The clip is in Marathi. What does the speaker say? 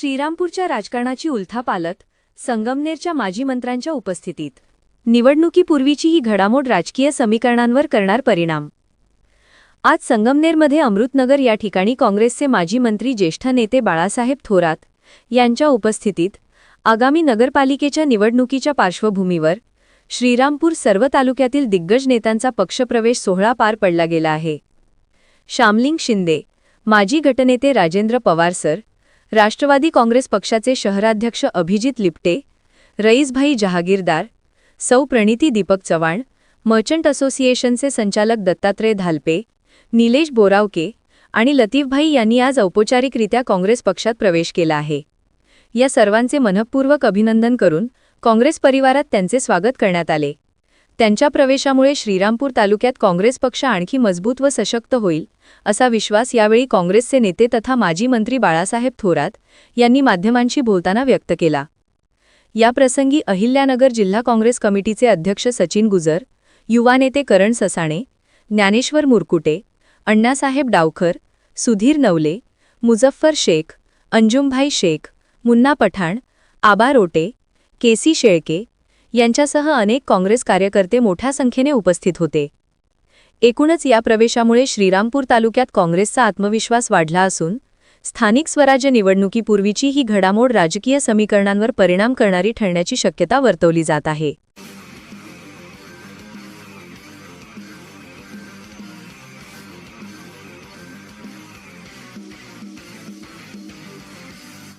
श्रीरामपूरच्या राजकारणाची उलथापालत संगमनेरच्या माजी मंत्र्यांच्या उपस्थितीत. निवडणुकीपूर्वीची ही घडामोड राजकीय समीकरणांवर करणार परिणाम. आज संगमनेरमध्ये अमृतनगर या ठिकाणी काँग्रेसचे माजी मंत्री ज्येष्ठ नेते बाळासाहेब थोरात यांच्या उपस्थितीत आगामी नगरपालिकेच्या निवडणुकीच्या पार्श्वभूमीवर श्रीरामपूर सर्व तालुक्यातील दिग्गज नेत्यांचा पक्षप्रवेश सोहळा पार पडला गेला आहे. श्यामलिंग शिंदे माजी गटनेते राजेंद्र पवार सर राष्ट्रवादी काँग्रेस पक्षाचे शहराध्यक्ष अभिजित लिपटे रईसभाई जहागीरदार सौ प्रणिती दीपक चव्हाण मर्चंट असोसिएशनचे संचालक दत्तात्रय धालपे निलेश बोरावके आणि लतीफभाई यांनी आज औपचारिकरित्या काँग्रेस पक्षात प्रवेश केला आहे. या सर्वांचे मनःपूर्वक अभिनंदन करून काँग्रेस परिवारात त्यांचे स्वागत करण्यात आले. त्यांच्या प्रवेशामुळे श्रीरामपूर तालुक्यात काँग्रेस पक्ष आणखी मजबूत व सशक्त होईल असा विश्वास यावेळी काँग्रेसचे नेते तथा माजी मंत्री बाळासाहेब थोरात यांनी माध्यमांशी बोलताना व्यक्त केला. याप्रसंगी अहिल्यानगर जिल्हा काँग्रेस कमिटीचे अध्यक्ष सचिन गुजर युवा नेते करण ससाणे ज्ञानेश्वर मुरकुटे अण्णासाहेब डावखर सुधीर नवले मुझफ्फर शेख अंजुमभाई शेख मुन्ना पठाण आबा रोटे केसी शेळके यांच्यासह अनेक काँग्रेस कार्यकर्ते मोठ्या संख्येने उपस्थित होते. एकूणच या प्रवेशामुळे श्रीरामपूर तालुक्यात काँग्रेसचा आत्मविश्वास वाढला असून स्थानिक स्वराज्य निवडणुकीपूर्वीची ही घडामोड राजकीय समीकरणांवर परिणाम करणारी ठरण्याची शक्यता वर्तवली जात आहे.